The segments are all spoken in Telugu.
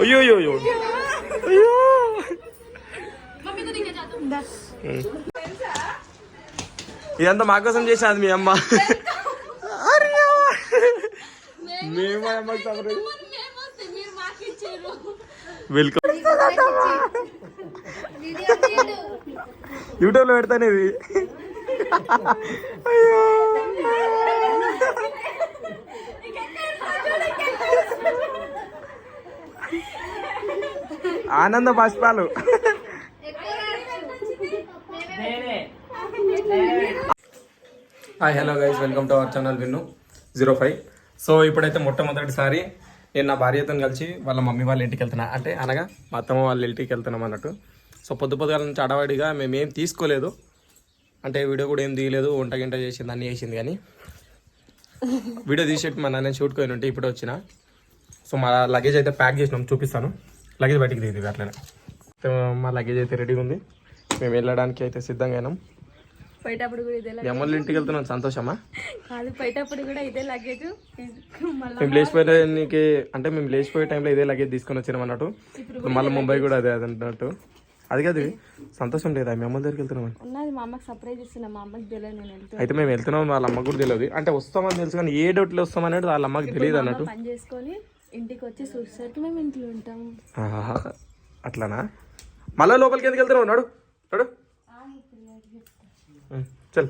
అయ్యో అయ్యో అయ్యో. అయ్యో. ఇదంతా మా కోసం చేసాది మీ అమ్మ. మేము అమ్మకి సపరేట్ వెల్కమ్ యూట్యూబ్లో పెడతాను ఇది అయ్యో. ఆనంద బాష్పాలు. Hi hello guys welcome to our channel Vinnu zero five so ఇప్పుడైతే మొట్టమొదటిసారి నేను నా భార్యతో కలిసి వాళ్ళ మమ్మీ వాళ్ళ ఇంటికి వెళ్తున్నా. అంటే అనగా మా అత్తమ్మ వాళ్ళ ఇంటికి వెళ్తున్నాం అన్నట్టు. సో పొద్దు పొద్దుగాల నుంచి అడవాడిగా మేము ఏం తీసుకోలేదు. అంటే వీడియో కూడా ఏం తీయలేదు వంట గింట చేసింది అన్నీ చేసింది కానీ. వీడియో తీసేట్టు మా నాన్న షూట్కి పోయిన ఉంటే ఇప్పుడే వచ్చిన. సో మా లగేజ్ అయితే ప్యాక్ చేసినాం చూపిస్తాను. లగేజ్ బయటికి తీది అట్లనే. సో మా లగేజ్ అయితే రెడీగా ఉంది. మేము వెళ్ళడానికి అయితే సిద్ధంగా అయినాం. పోయేటప్పుడు కూడా ఇదే మీ అమ్మోళ్ళ ఇంటికి వెళ్తున్నాం సంతోషమా? కాదు పోయేటప్పుడు కూడా ఇదే లగేజ్ మళ్ళీ మేము లేచిపోయడానికి అంటే మేము లేచిపోయే టైంలో ఇదే లగేజ్ తీసుకొని వచ్చినాం అన్నట్టు. మళ్ళీ ముంబై కూడా అదే అది అన్నట్టు. అది కాదు సంతోషం లేదా? మీ అమ్మ దగ్గరికి వెళ్తున్నాం ఉన్నది మా అమ్మకి సర్ప్రైజ్ ఇస్తున్నా మా అమ్మకి తెలియదు నేను వెళ్తున్నా. అయితే మేము వెళ్తున్నాం వాళ్ళ అమ్మకు కూడా తెలియదు. అంటే వస్తామని తెలుసు కానీ ఏ డౌట్లో వస్తామనేది వాళ్ళ అమ్మకి తెలియదు అన్నట్టు. పని చేసుకొని ఇంటికి వచ్చి చూసేసరికి మేము ఇంట్లో ఉంటాం. అట్లానా? మళ్ళీ లోపలికి ఎందుకు వెళ్తున్నావు? నాడు నాడు. చల్.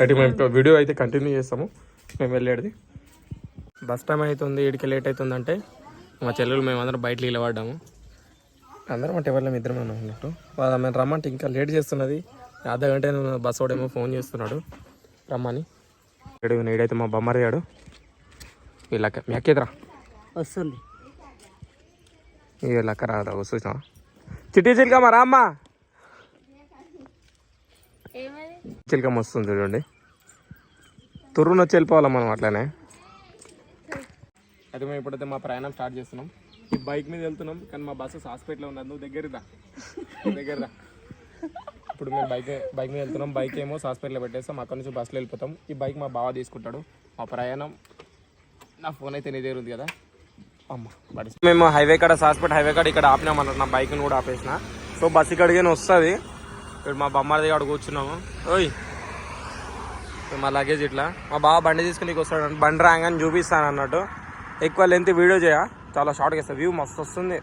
అయితే మేము వీడియో అయితే కంటిన్యూ చేస్తాము. మేము వెళ్ళేది. బస్ టైం అవుతుంది ఇడికి లేట్ అవుతుందంటే మా చెల్లెలు మేమందరం బయటకి నిలబడ్డాము. అందరం అంటే ఎవరిలో ఇద్దరం ఉన్నట్టు? అన్నట్టు వాళ్ళ మేము రమ్మంటే ఇంకా లేట్ చేస్తున్నది. అర్ధ గంట బస్ వాడేమో ఫోన్ చేస్తున్నాడు. రమ్మని. ఇక్కడ నేడైతే మా బొమ్మరిగాడు. వీళ్ళకి మీ అక్కేదిరా వస్తుంది లెక్క రాదా చూసినా చిట్టి చిలకమ్మ రామ్మ ఏమది చిలకమ్మ వస్తుంది చూడండి తుర్రును వచ్చి వెళ్ళిపోవాలి మనం అట్లానే అయితే మేము ఇప్పుడైతే మా ప్రయాణం స్టార్ట్ చేస్తున్నాం. ఈ బైక్ మీద వెళ్తున్నాం కానీ మా బస్సు హాస్పిటల్లో ఉన్నది. నువ్వు దగ్గరదా దగ్గరదా ఇప్పుడు మేము బైక్ బైక్ మీద వెళ్తున్నాం. బైక్ ఏమో హాస్పిటల్లో పెట్టేస్తాం. అక్కడ నుంచి బస్సులో వెళ్ళిపోతాం. ఈ బైక్ మా బావ తీసుకుంటాడు. మా ప్రయాణం నా ఫోన్ అయితే నీ దగ్గర ఉంది కదా? అమ్మ. మేము హైవే కాడ హాస్పిటల్ హైవే కాడ ఇక్కడ ఆపినాం అన్నట్టు నా బైక్ని కూడా ఆపేసిన. సో బస్ ఇక్కడికి వస్తుంది. ఇక్కడ మా బొమ్మది కాడ కూర్చున్నాము. ఓయ్. మా లగేజ్ ఇట్లా. మా బావ బండి తీసుకుని వస్తాడు బండి రాగానే చూపిస్తాను అన్నట్టు. ఎక్కువ లెంత్ వీడియో చేయ? చాలా షార్ట్గా ఇస్తాను వ్యూ మస్తు వస్తుంది.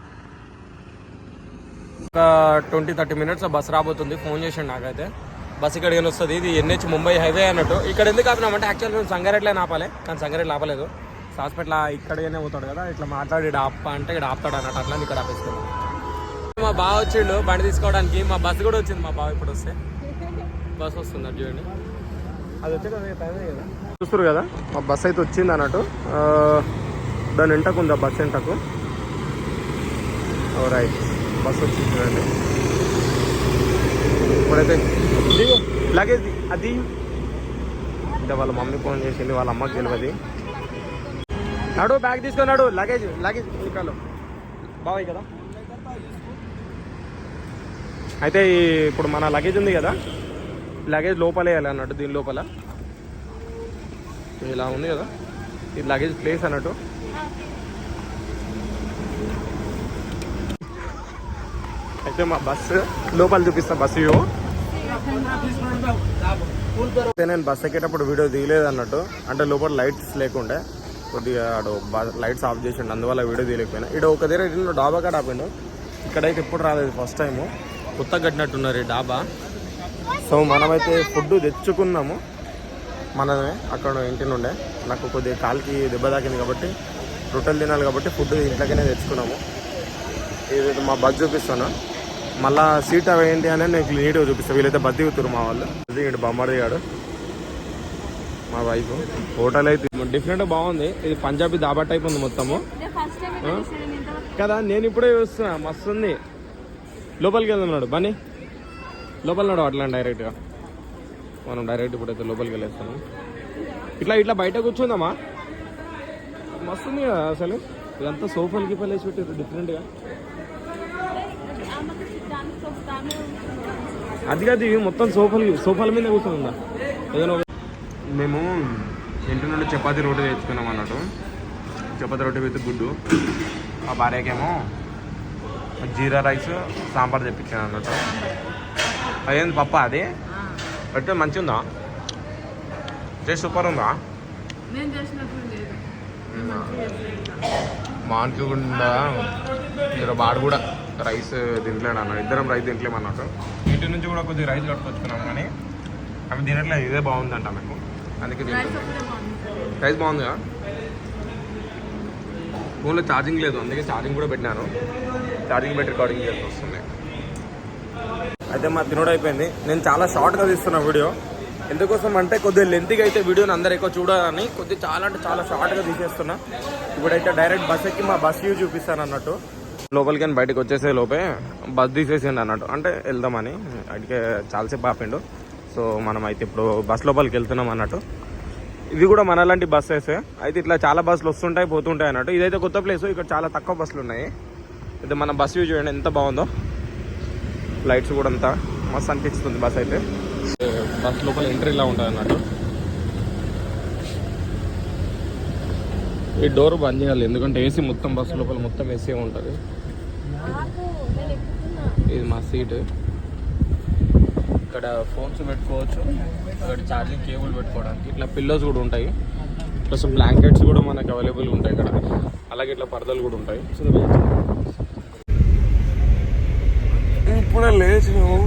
ఒక ట్వంటీ థర్టీ మినిట్స్ బస్ రాబోతుంది. ఫోన్ చేసాడు నాకైతే. బస్ ఇక్కడికి వస్తుంది. ఇది ఎన్హెచ్ ముంబై హైవే అన్నట్టు. ఇక్కడ ఎందుకు ఆపినామంటే యాక్చువల్ మేము సంగారెడ్లే ఆపాలి. కానీ సంగారెడ్డి ఆపలేదు. హాస్పిటల్ ఇక్కడనే పోతాడు కదా ఇట్లా మాట్లాడి ఈడ ఆప అంటే ఇక్కడ ఆపుతాడు అన్నట్టు అట్లా ఇక్కడ ఆపేస్తాడు మా బావ వచ్చిండు బండి తీసుకోవడానికి మా బస్సు కూడా వచ్చింది మా బావ ఇప్పుడు వస్తే. బస్ వస్తుంది చూడండి. అది వచ్చే కదా కదా. చూస్తారు కదా మా బస్ అయితే వచ్చింది అన్నట్టు. దాని ఎంటకు ఉంది ఆ బస్ ఎంటకు రైట్ బస్ వచ్చింది చూడండి. ఇప్పుడైతే దిగు. లగేజ్ అది. అంటే వాళ్ళ మమ్మీ ఫోన్ చేసింది వాళ్ళ అమ్మకి తెలియదు నడు బ్యాగ్ తీసుకున్నాడు లగేజ్ లగేజ్ ఇక్కడ బాబాయ్ కదా? అయితే ఇప్పుడు మన లగేజ్ ఉంది కదా? లగేజ్ లోపల వేయాలి అన్నట్టు దీని లోపల. ఇలా ఉంది కదా? ఈ లగేజ్ ప్లేస్ అన్నట్టు. అయితే మా బస్సు లోపల చూపిస్తా బస్సు నేను బస్ ఎక్కేటప్పుడు వీడియో దిగలేదు అన్నట్టు. అంటే లోపల లైట్స్ లేకుండే. కొద్దిగా ఆడు లైట్స్ ఆఫ్ చేసిండు అందువల్ల వీడియో తీయలేకపోయినా. ఇక్కడ ఒక దగ్గర ఇటు డాబా కాడ ఆపిండు. ఇక్కడైతే ఎప్పుడు రాలేదు ఫస్ట్ టైం కొత్త కట్టినట్టున్నారు ఈ డాబా. సో మనమైతే ఫుడ్ తెచ్చుకున్నాము. మనమే అక్కడ ఇంటి నుండే. నాకు కొద్దిగా కాలికి దెబ్బ తాకింది కాబట్టి రొట్టెలు తినాలి కాబట్టి ఫుడ్ ఇంట్లోనే తెచ్చుకున్నాము. ఇది మా బస్ చూపిస్తాను మళ్ళా సీట్ అవి ఏంటి అని నేను నీట్గా చూపిస్తాను వీళ్ళైతే బస్ దిగుతారు మా వాళ్ళు. ఇది ఇటు బొమ్మడి మా వైఫ్ హోటల్ అయితే డిఫరెంట్ బాగుంది. ఇది పంజాబీ దాబా టైప్ ఉంది మొత్తము. కదా నేను ఇప్పుడే చూస్తున్నా. మస్తు ఉంది. లోపలికి వెళ్తున్నాడు బన్నీ. లోపల నాడు అట్లా డైరెక్ట్గా మనం డైరెక్ట్ ఇప్పుడైతే లోపలికి వెళ్ళేస్తాను ఇట్లా ఇట్లా బయట కూర్చుందామా? మస్తు ఉంది కదా అసలు. ఇదంతా సోఫాలు గిఫాలు వేసి పెట్టారు డిఫరెంట్గా అది కాదు ఇవి మొత్తం సోఫాలు సోఫాల మీద కూర్చుందా ఏదైనా మేము ఇంటి నుండి చపాతీ రోటీ తెచ్చుకున్నాం అన్నట్టు. చపాతీ రోటీ విత్ గుడ్డు. మా భార్యకేమో జీరా రైస్ సాంబార్ తెప్పించాను అన్నట్టు. అదేంది పప్ప అది? అంటే మంచిగా ఉందా టేస్ట్ సూపర్ ఉందా? మానుకోకుండా మీరు వాడు కూడా రైస్ తింటలేడు అన్న. ఇద్దరం రైస్ తింటలేము అన్నట్టు ఇంటి నుంచి కూడా కొద్దిగా రైస్ కట్టుకొచ్చుకున్నాం కానీ అవి తినట్లేదు ఇదే బాగుందంట మీకు అందుకే రైస్ తింటాం ఒకటే బాగుంది. రైస్ బాగుందిగా? ఫోన్లో ఛార్జింగ్ లేదు అందుకే ఛార్జింగ్ కూడా పెట్టినాను. ఛార్జింగ్ పెట్టి రికార్డింగ్ చేసి వస్తుంది. అయితే మా తినడం అయిపోయింది. నేను చాలా షార్ట్గా తీస్తున్నా వీడియో. ఎందుకోసం అంటే కొద్దిగా లెంత్గా అయితే వీడియోని అందరు ఎక్కువ చూడాలని కొద్దిగా చాలా అంటే చాలా షార్ట్గా తీసేస్తున్నా. ఇప్పుడైతే డైరెక్ట్ బస్ ఎక్కి మా బస్ వ్యూ చూపిస్తాను అన్నట్టు. లోపలికి అని బయటకు వచ్చేసే లోపే బస్ తీసేసిండు అన్నట్టు. అంటే వెళ్దామని అడిగే చాలాసేపు ఆపిండు. సో మనం అయితే ఇప్పుడు బస్ లోపలికి వెళ్తున్నాం అన్నట్టు. ఇది కూడా మనలాంటి బస్సెస్ అయితే ఇట్లా చాలా బస్సులు వస్తుంటాయి పోతుంటాయి అన్నట్టు. ఇదైతే కొత్త ప్లేస్ ఇక్కడ చాలా తక్కువ బస్సులు ఉన్నాయి. అయితే మన బస్ వ్యూ చూడండి ఎంత బాగుందో. లైట్స్ కూడా అంతా మస్తు అనిపిస్తుంది బస్ అయితే. బస్ లోపల ఎంట్రీ ఇలా ఉంటుంది అన్నట్టు. ఈ డోర్ బంద్ చేయాలి ఎందుకంటే ఏసీ మొత్తం బస్సు లోపల మొత్తం ఏసీ ఉంటుంది. ఇది మా సీట్ ఇక్కడ ఫోన్స్ పెట్టుకోవచ్చు. ఇక్కడ ఛార్జింగ్ కేబుల్ పెట్టుకోవడానికి. ఇట్లా పిల్లోస్ కూడా ఉంటాయి. ప్లస్ బ్లాంకెట్స్ కూడా మనకు అవైలబుల్ ఉంటాయి ఇక్కడ. అలాగే ఇట్లా పరదలు కూడా ఉంటాయి. ఇప్పుడే లేచినాము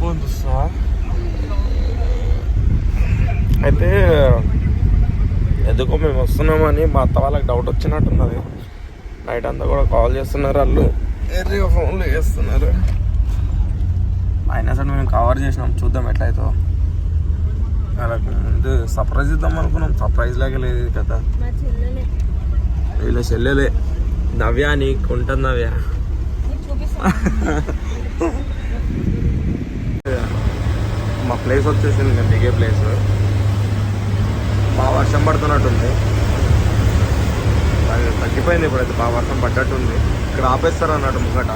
ఫోన్ చూస్తా అయితే ఎందుకో మేము వస్తున్నామని మా అత్త వాళ్ళకి డౌట్ వచ్చినట్టున్నది. నైట్ అంతా కూడా కాల్ చేస్తున్నారు వాళ్ళు. ఎర్రీగా ఫోన్లు చేస్తున్నారు. అయినా సరే మేము కవర్ చేసినాం చూద్దాం ఎట్లయితే. వాళ్ళకి ముందు సర్ప్రైజ్ ఇద్దాం అనుకున్నాం. సర్ప్రైజ్ లాగా లేదు కదా. మా చెల్లెలే. వీళ్ళ చెల్లెలే. నవ్య నీకు ఉంటుంది నవ్య. మా ప్లేస్ వచ్చేసింది నేను దిగే ప్లేస్ బాగా వర్షం పడుతున్నట్టుంది. తగ్గిపోయింది ఇప్పుడైతే బాగా వర్షం పడ్డట్టుంది. ఇక్కడ ఆపేస్తారు అన్నట్టు ముంగట?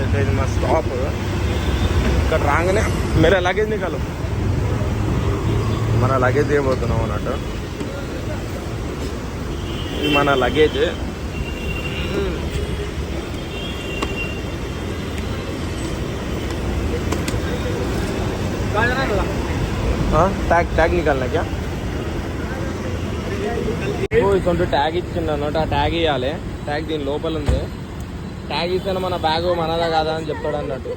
అయితే ఇది మా స్టాప్ ఇక్కడ రాగానే మీరు లగేజ్ నికాలు మన లగేజ్ చేయబోతున్నాం అన్నట్టు. ఇది మన లగేజ్ ట్యాగ్ ట్యాగ్ నికాలనా క్యా ఓ ఇటువంటి ట్యాగ్ ఇచ్చిండు అన్నట్టు ఆ ట్యాగ్ ఇవ్వాలి ట్యాగ్ దీని లోపల ఉంది. ట్యాగ్ ఇస్తేనే మన బ్యాగ్ మనదా కాదా అని చెప్తాడు అన్నట్టు.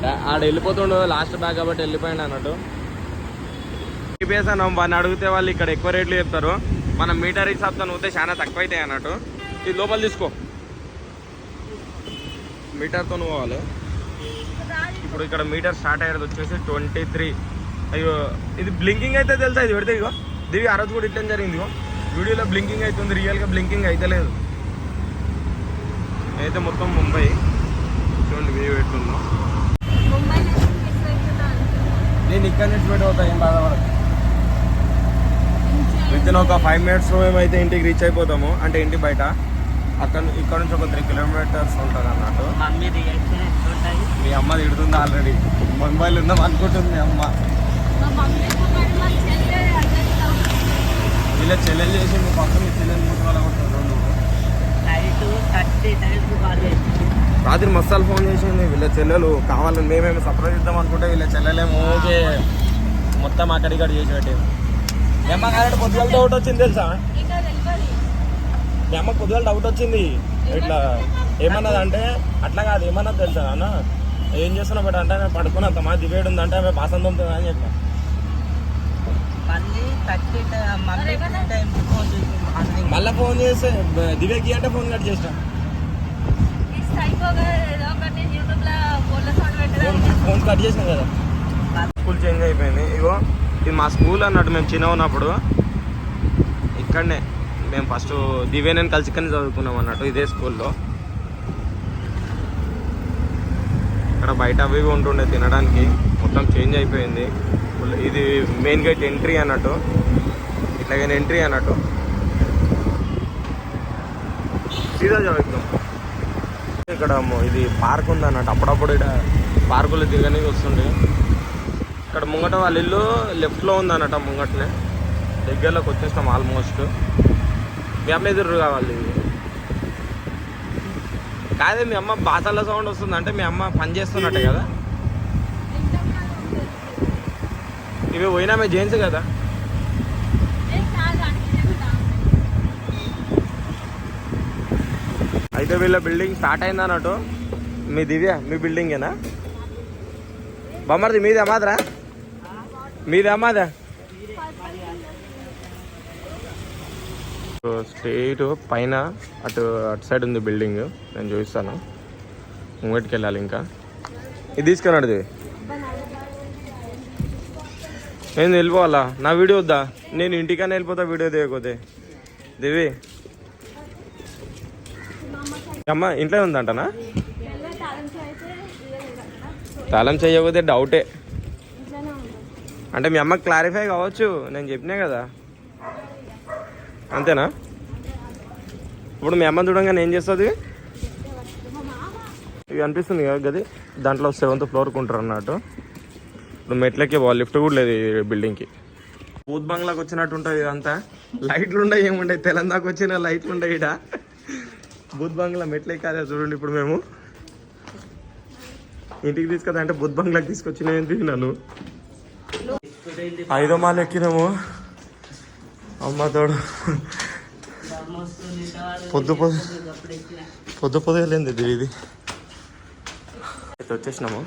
ట్యా- ఆడ వెళ్ళిపోతుండు. లాస్ట్ బ్యాగ్ కాబట్టి వెళ్ళిపోయాడు అన్నట్టు. జీపీఎస్ అన్నాం వాడిని అడిగితే వాళ్ళు ఇక్కడ ఎక్కువ రేట్లు చెప్తారు. మనం మీటర్ హిసాబ్తో నూతే చాలా తక్కువ అవుతాయి అన్నట్టు. ఇది లోపల తీసుకో. మీటర్తో పోవాలి. ఇప్పుడు ఇక్కడ మీటర్ స్టార్ట్ అయ్యేది వచ్చేసి ట్వంటీ త్రీ. అయ్యో ఇది బ్లింకింగ్ అయితే తెలుసా? ఇది పెడితే ఇగో దివి ఆ రోజు కూడా ఇట్లా జరిగింది ఇగో వీడియోలో బ్లింకింగ్ అవుతుంది రియల్గా బ్లింకింగ్ అయితే లేదు. అయితే మొత్తం ముంబై. చూడండి వ్యూ ఎట్లుందో. నేను ఇక్కడ నుంచి పెట్టి అవుతా ఏం బాధపడదు విత్ ఇన్ ఒక ఫైవ్ మినిట్స్లో మేమైతే ఇంటికి రీచ్ అయిపోతాము. అంటే ఇంటి బయట. అక్కడ ఇక్కడ నుంచి ఒక త్రీ కిలోమీటర్స్ ఉంటుంది అన్నట్టు మమ్మీ రియాక్షన్ మీ అమ్మ తిడుతుంది ఆల్రెడీ. ముంబైలో ఉందాం అనుకుంటుంది మీ అమ్మ. వీళ్ళ చెల్లెలు చేసి మీ పక్కన మీ చెల్లెలు మూడు వాళ్ళ రాత్రి మస్తాలు ఫోన్ చేసింది. వీళ్ళ చెల్లెలు కావాలని మేమేమి సర్ప్రైజ్ ఇద్దాం అనుకుంటే వీళ్ళ చెల్లెలేమో ఓకే. మొత్తం అక్కడి ఇక్కడ చేసి పెట్టింది మీ అమ్మ పొద్దుగాల డౌట్ వచ్చింది తెలుసా? మీ అమ్మ పొద్దుగాల డౌట్ వచ్చింది. ఇట్లా ఏమన్నది అంటే అట్లా కాదు ఏమన్నది తెలుసా అన్న ఏం చేస్తున్నావు బట్? అంటే మేము పడుకున్నంత మా దివేడు ఉందంటే ఆమె పాసం తొమ్మిది అని చెప్పా. మళ్ళీ ఫోన్ చేసి మార్నింగ్ మళ్ళీ ఫోన్ చేసి దివేకి అంటే ఫోన్ కట్ చేసిన. ఫోన్ కట్ చేసిన కదా. స్కూల్ చేంజ్ అయిపోయింది. ఇగో ఇది మా స్కూల్ అన్నట్టు మేము చిన్న ఉన్నప్పుడు ఇక్కడనే మేము ఫస్ట్ దివ్య నేను కలిసి ఇక్కడనే చదువుకున్నాం అన్నట్టు ఇదే స్కూల్లో. ఇక్కడ బయట అవి ఉంటుండే తినడానికి. మొత్తం చేంజ్ అయిపోయింది. ఇది మెయిన్ గేట్ ఎంట్రీ అన్నట్టు. ఇట్లాగైనా ఎంట్రీ అన్నట్టు. సీదా జాబ్ ఇక్కడ ఇది పార్క్ ఉంది అన్నట్టు అప్పుడప్పుడు ఇక్కడ పార్కులు తిరగడానికి వస్తుండే ఇక్కడ ముంగట వాళ్ళ ఇల్లు లెఫ్ట్లో ఉంది అన్నట్టు ముంగటనే. దగ్గరలోకి వచ్చేస్తాం ఆల్మోస్ట్. మీ ఎదురు కావాలి ఇది కాదే మీ అమ్మ బాసల సౌండ్ వస్తుంది అంటే మీ అమ్మ పని చేస్తున్నట్టే కదా? ఇవి పోయినా మీ జెంట్స్ కదా? అయితే వీళ్ళ బిల్డింగ్ స్టార్ట్ అయింది అన్నట్టు. మీ దివ్య మీ బిల్డింగేనా బొమ్మరిది మీదే అమ్మాదరా మీది అమ్మాదా స్ట్రైట్ పైన అటు అటు సైడ్ ఉంది బిల్డింగ్. నేను చూపిస్తాను. ముంగటికి వెళ్ళాలి ఇంకా. ఇది తీసుకున్నాడు నేను వెళ్ళిపోవాలా నా వీడియో వద్దా? నేను ఇంటికైనా వెళ్ళిపోతా వీడియో తీయకపోతే. దివి. అమ్మ ఇంట్లో ఉందంటనా? తాళం చేయకపోతే డౌటే అంటే మీ అమ్మ క్లారిఫై కావచ్చు. నేను చెప్పినా కదా. అంతేనా? ఇప్పుడు మీ అమ్మ చూడంగానే ఏం చేస్తుంది? ఇవి అనిపిస్తుంది కదా గది. దాంట్లో సెవెంత్ ఫ్లోర్కి ఉంటారు అన్నట్టు. ఇప్పుడు మెట్లకి లిఫ్ట్ కూడా లేదు బిల్డింగ్కి బూత్ బంగ్లాకి వచ్చినట్టు ఉంటుంది ఇదంతా లైట్లు ఉండవు ఏముండవు తెలంగాణకు వచ్చిన లైట్లు ఉండవు ఇడ బూత్ బంగ్లా మెట్లే కాదా చూడండి ఇప్పుడు మేము. ఇంటికి తీసుకొద్దా అంటే బుద్ధ బంగ్లాకి తీసుకొచ్చిన ఏంటి నన్ను? ఐదో మాల ఎక్కినాము. అమ్మ తోడు. పొద్దు పొద్దు పొద్దు పొద్దు వెళ్ళింది ఇది అయితే వచ్చేసినాము.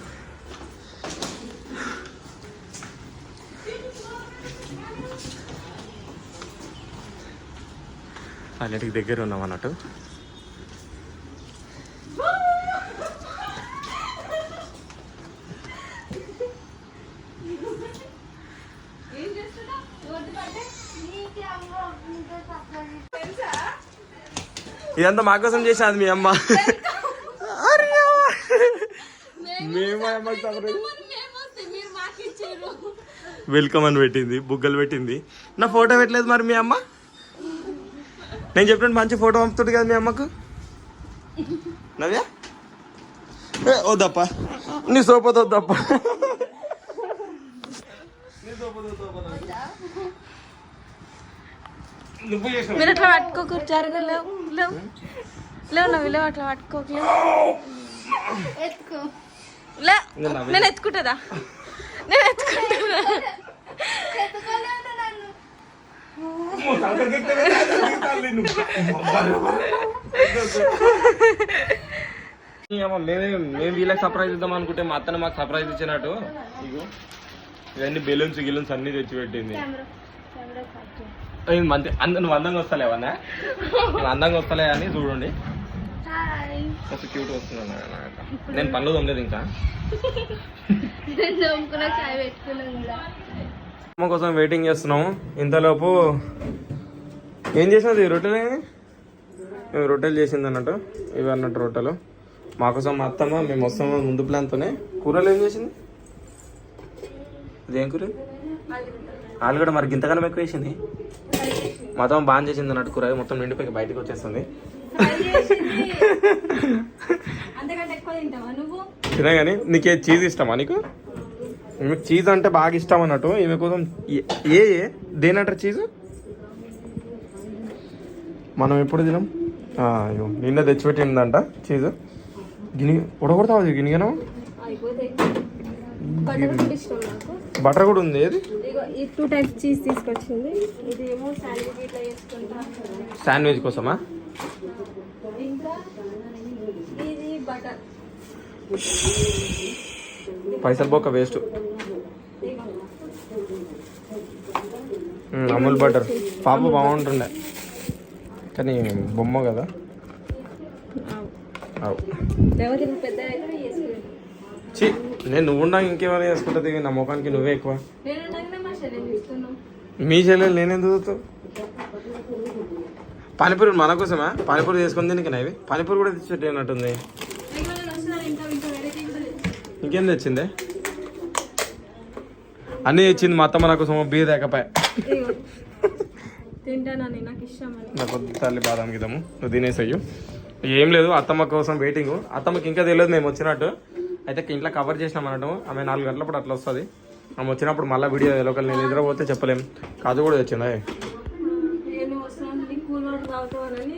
అన్నిటికి దగ్గర ఉన్నాం అన్నట్టు. ఇదంతా మా కోసం చేసాది మీ అమ్మ. మేము వెల్కమ్ అని పెట్టింది బుగ్గలు పెట్టింది. నా ఫోటో పెట్టలేదు మరి మీ అమ్మ? నేను చెప్పినట్టు మంచి ఫోటో పంపుతుంది కదా మీ అమ్మకు? నవ్యా? ఏ, వద్దప్ప నీ సోపతో వద్దప్ప మీరు అట్లా పట్టుకోకు జరగ లేవు లేవు. లేవు నువ్వు లేవు అట్లా పట్టుకోకు లేవు. నేను ఎత్తుకుంటుందా? నేను ఎత్తుకుంటుందా? ఏమో మేమే మేము వీళ్ళకి సర్ప్రైజ్ ఇద్దాం అనుకుంటే మా అత్తను మాకు సర్ప్రైజ్ ఇచ్చినట్టు. ఇవన్నీ బెలూన్స్ గిలూన్స్ అన్ని తెచ్చి పెట్టింది అయ్యి మంచి అంద నువ్వు అందంగా వస్తలేవన్నా నువ్వు అందంగా వస్తలే అని చూడండి. కొంచెం క్యూట్ వస్తుంది నేను పనులు తొమ్మలేదు ఇంకా. అమ్మ కోసం వెయిటింగ్ చేస్తున్నాము. ఇంతలోపు ఏం చేసినది? రొట్టెలు మేము రొట్టెలు చేసింది అన్నట్టు. ఇవి అన్నట్టు రొట్టెలు. మా కోసం మా అత్తమ్మ మేము వస్తాము ముందు ప్లాన్తోనే కూరలు ఏం చేసింది? ఇదేం కూర? ఆలుగడ్డ మరి గింతగానం ఎక్కువ వేసింది. మొత్తం బాగా చేసింది అన్నట్టు కూర మొత్తం నిండిపోయి బయటకు వచ్చేస్తుంది. తినే కానీ నీకే చీజ్ ఇష్టమా నీకు? మీకు చీజ్ అంటే బాగా ఇష్టం అన్నట్టు ఈమె కోసం ఏ- ఏ దేనంటారు చీజ్ మనం ఎప్పుడు తినం? అయ్యో నిన్న తెచ్చిపెట్టిందంట చీజ్ గిని ఉడగొడతావు గినిగనం బటర్ కూడా ఇష్టం నాకు. బటర్ కూడా ఉంది ఏది? ఈ టూ టైప్స్ చీజ్ తీసుకొచ్చింది. ఇది ఏమో శాండ్విచ్ ఇట్లా చేసుకుంటా. శాండ్విచ్ కోసమా? ఇంకా ఇది బటర్. పైసలు పోక వేస్ట్. అమూల్ బటర్. పాప బాగుంటుండే. కానీ బొమ్మ కదా. పెద్ద చి నేను నువ్వు ఉన్నా ఇంకేమైనా చేసుకుంటుంది నా ముఖానికి నువ్వే ఎక్కువ. మా చెల్లెలు నేనేం చదువుతావు? పానీపూరి మన కోసమా? పానీపూరి చేసుకుని దీనికి ఇవి? పానీపూరి కూడా తెచ్చినట్టుంది ఇంకా తెచ్చిందే? అన్నీ తెచ్చింది మా అత్తమ్మ నా కోసం బీర్ దాకపోయా నాకు తల్లి బాదం గిదము నువ్వు తినేసయ్యు ఏం లేదు అత్తమ్మ కోసం వెయిటింగ్ అత్తమ్మకి ఇంకా తెలియదు మేము వచ్చినట్టు. అయితే ఇంట్లో కవర్ చేసినాం అన్నట్టు ఆమె నాలుగు గంటలప్పుడు అట్లా వస్తుంది. ఆమె వచ్చినప్పుడు మళ్ళీ వీడియో లోకల్ నేను నిద్రపోతే చెప్పలేం. కాదు కూడా తాగొద్దని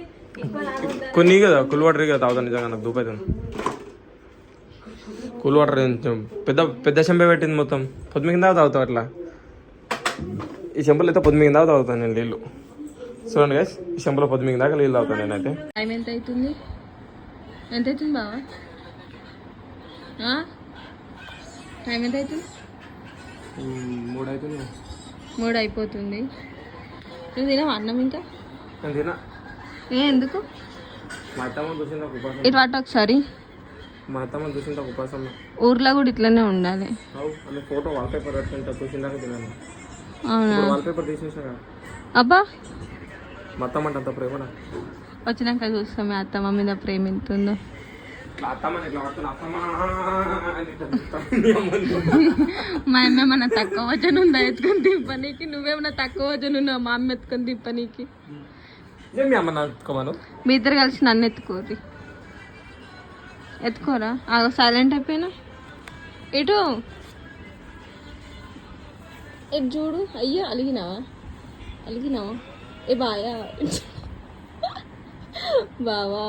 కొన్ని కదా? కూల్ వాటర్ కదా తాగుతాను నిజంగా నాకు దూపైతుంది కూల్ వాటర్ పెద్ద పెద్ద చెంబే పెట్టింది మొత్తం. పొద్దు కింద తాగుతావు అట్లా? ఈ చెంబులో అయితే పొద్దు కింద తాగుతాను నేను నీళ్ళు. చూడండి గైస్ ఈ చెంబులో పొద్దు దాకా నీళ్ళు తాగుతాను నేనైతే. టైం ఎంత అవుతుంది? ఎంత అవుతుంది బావా? ఆ? టైం ఎంత అవుతుంది మూడు అవుతుంది మూడు అయిపోతుంది నువ్వు తినవా అన్నం ఇంకా? ఏ ఎందుకు? ఇటు పట్టు ఒకసారి. మా అత్తమ్మ ఉపాసం ఊర్లో కూడా ఇట్లనే ఉండాలి. అవు ఆమె ఫోటో వాల్ పేపర్ పెట్టుకుంటే చూసిందాక తిన్నాను. అవునా? ఇప్పుడు వాల్ పేపర్ తీసేసిన కదా. అబ్బా! మా అత్తమ్మ అంటే అంత ప్రేమ వచ్చినాక చూస్తాం మీ అత్తమ్మ మీద ప్రేమ ఎంత ఉందో ఇట్లా అత్తమ్మని ఇట్లా అత్తమ్మ. మా అమ్మ మన తక్కువ వచనం ఉందా? ఎత్తుకొని తిప్పనీకి నువ్వేమన్నా తక్కువ వచనం ఉన్నావు? మా అమ్మ ఎత్తుకొని తిప్పనీకి మీ అమ్మ నాకు మీ ఇద్దరు కలిసి నన్ను ఎత్తుకోరి ఎత్తుకోరా? ఆగో సైలెంట్ అయిపోయినా? ఇటు. ఇటు చూడు. అయ్యో అలిగినావా? అలిగినావా? ఏ బాయా? బావా.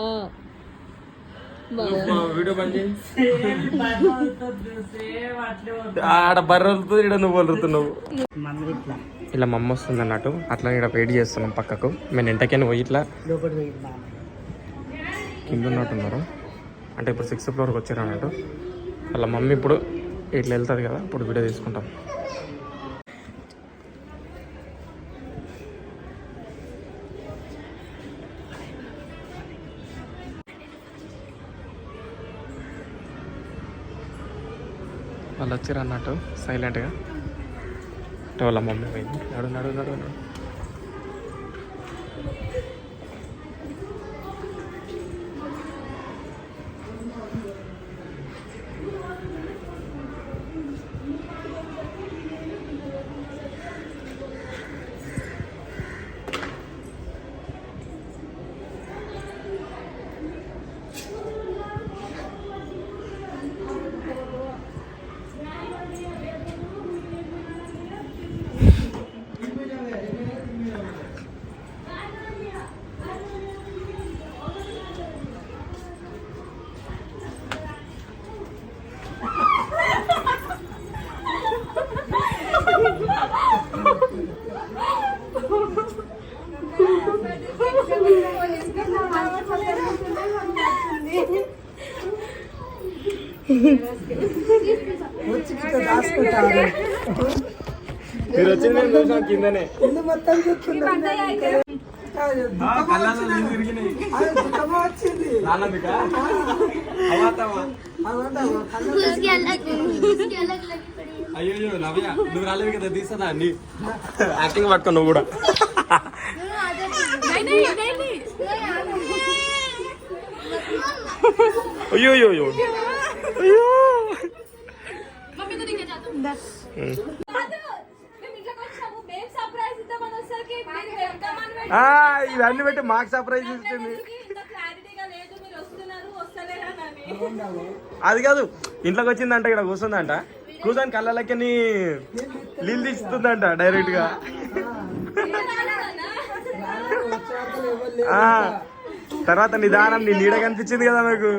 వీడియో బంద్ చేయి. ఆడ బర్రెలుతుంది ఇక్కడ నువ్వు వలురుతున్నావు మమ్మీ ఇలా మా అమ్మ వస్తుంది అన్నట్టు. అట్లా ఇక్కడ వెయిట్ చేస్తున్నాం పక్కకు. మేము ఎంటకైనా పోయి ఇట్లా కింద ఉన్నట్టున్నారు అంటే ఇప్పుడు సిక్స్త్ ఫ్లోర్కి వచ్చారు అన్నట్టు. వాళ్ళ మమ్మీ ఇప్పుడు ఇట్లా వెళ్తుంది కదా ఇప్పుడు వీడియో తీసుకుంటాం. వచ్చారు అన్నట్టు సైలెంట్గా వాళ్ళ మమ్మీ పోయింది. నడు నడు నడు నడు వచ్చి ఇక్కడ దాచుకుంటారు మీరు వచ్చింది నేను చూసాను కిందనే ఇల్లు మొత్తం చూస్తున్నారు దుఃఖమా వచ్చింది నాన్నందుకా అవాతవా అవునా కళ్ళు అయ్యో నవ్య నువ్వు రాలేదు కదా తీసదా నీ యాక్టింగ్ పట్టుకో నువ్వు కూడా అయ్యో ఇవన్నీ పెట్టి మాకు సర్ప్రైజ్ ఇస్తుంది. అది కాదు ఇంట్లోకి వచ్చిందంట ఇక్కడ కూర్చుందంట. కూర్చొని కళ్ళకి నీళ్ళు తీస్తుందంట డైరెక్ట్గా. తర్వాత నిదానం నీ నీడ కనిపించింది కదా నాకు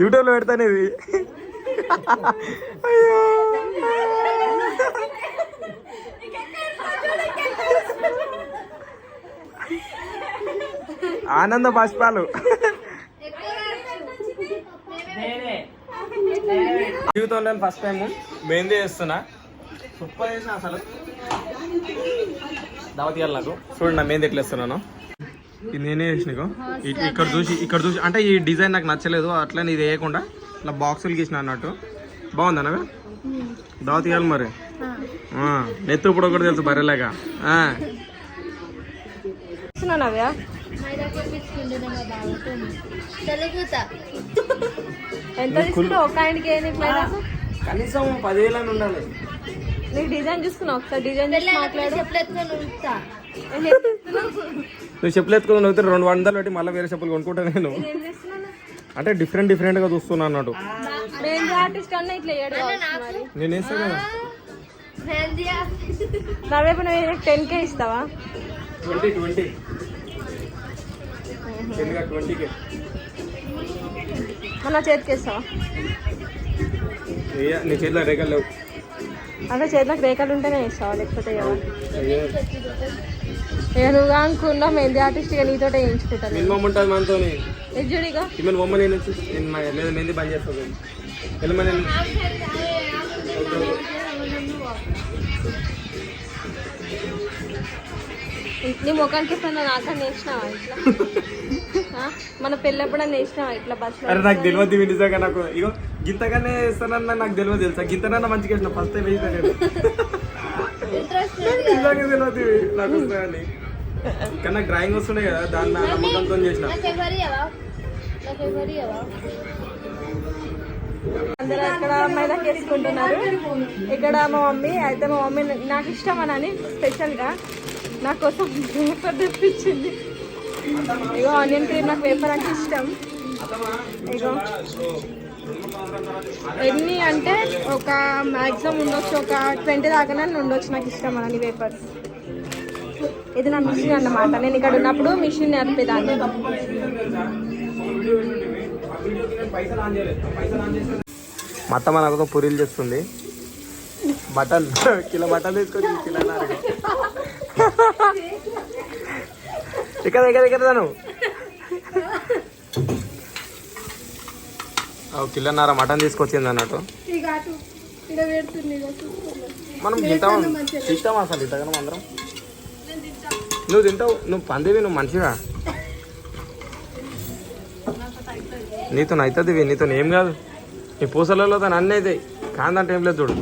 యూట్యూబ్లో పెడతాను ఇది. అయ్యో. ఆనంద బాష్పాలు. జీవితంలో ఫస్ట్ టైం మెహందీ చేస్తున్నా. సూపర్ చేసిన అసలు. దావత్ ఇవ్వాలి నాకు. చూడండి నా మెహందీ ఎట్లా వేస్తున్నాను. ఇది నేనే చేసిన ఇక్కడ చూసి ఇక్కడ చూసి అంటే ఈ డిజైన్ నాకు నచ్చలేదు అట్లా ఇది వేయకుండా ఇట్లా బాక్సులు గీసిన అన్నట్టు. బాగుందా నవ్య దావత్ ఇవ్వాలి మరి నెత్తి ఇప్పుడు ఒకటి తెలుసు బర్రెలాగా. ఆ. నవ్యా ఎంత తీసుకుంటావు ఒక ఆయనకి ఏంది ఫ్లైట్ కనీసం పదివేలని ఉండాలి. నీకు డిజైన్ చూసుకున్నా ఒకసారి డిజైన్ చూసి మాట్లాడు. నువ్వు చెప్పులు ఎత్తుకుని నవ్వుతే రెండు వందలు పెట్టి మళ్ళీ వేరే చెప్పులు కొనుక్కుంటా నేను. అంటే డిఫరెంట్ డిఫరెంట్గా చూస్తున్నా అన్నట్టు. నేను వేస్తా కదా. నువ్వు టెన్ కే ఇస్తావా? Twenty twenty. ట్వంటీకే. మన చేతికి ఇస్తావా నీ చేతిలో రేఖలు లేవు. అంటే చేతిలోకి రేఖలు ఉంటేనే ఇస్తావా లేకపోతే ఇక నువ్వు అనుకున్నా మెహందీ ఆర్టిస్ట్ ఇక నీతోటే వేయించుకుంటాను మినిమం ఉంటుంది మనతో ఎజ్జుడిగా ఈమెన్ బొమ్మ నేను లేదా మెహందీ బంద్ చేస్తాను వెళ్ళమని నీ ముఖానికి ఎప్పుడన్నా నాకన్నా ఇట్లా? మన పెళ్ళెప్పుడన్నా వేసినావా ఇట్లా బస్సులో అరే నాకు తెలియదు నిజంగా నాకు. ఇగో గింతగానే ఇస్తానన్నా నాకు తెలియదు తెలుసా? గింతనన్నా మంచిగా వేసిన ఫస్ట్ టైం వేసిన నేను. తెలియదు నాకు వస్తాయని. కానీ నాకు డ్రాయింగ్ వస్తుండే కదా దాన్ని నా నమ్మకంతో చేసిన. అందరూ ఇక్కడ మైదాకి వేసుకుంటున్నారు? ఇక్కడ మా మమ్మీ? అయితే మా మమ్మీ నాకు ఇష్టం అని స్పెషల్గా నా కోసం పేపర్ తెప్పించింది. ఇగో ఆనియన్ క్రీమ్ నాకు పేపర్ అంటే ఇష్టం. ఇగో. ఎన్ని అంటే ఒక మ్యాక్సిమం ఉండొచ్చు ఒక ట్వంటీ దాకానే ఉండొచ్చు నాకు ఇష్టం అని పేపర్స్ ఇది నా మిషన్ అన్నమాట. నేను ఇక్కడ ఉన్నప్పుడు మిషన్ నేర్పేదాన్ని. మా అత్త మన కోసం పూరీలు చేస్తుంది. బట్టలు కిలో బట్టలు తీసుకొచ్చి కిలో. ఇక్కడ ఇక్కడ ఇక్కడ తను. కిలోన్నర మటన్ తీసుకొచ్చింది అన్నట్టు. మనం తింటాం. తింటాం అసలు? ఇంతగానో అందరం? నువ్వు తింటావు నువ్వు పందివి నువ్వు మంచిగా. నీతో అవుతుంది నీతో ఏం కాదు. నీ పూసలలో తను అన్నీ అవుతాయి కాదంటే ఏం లేదు చూడు.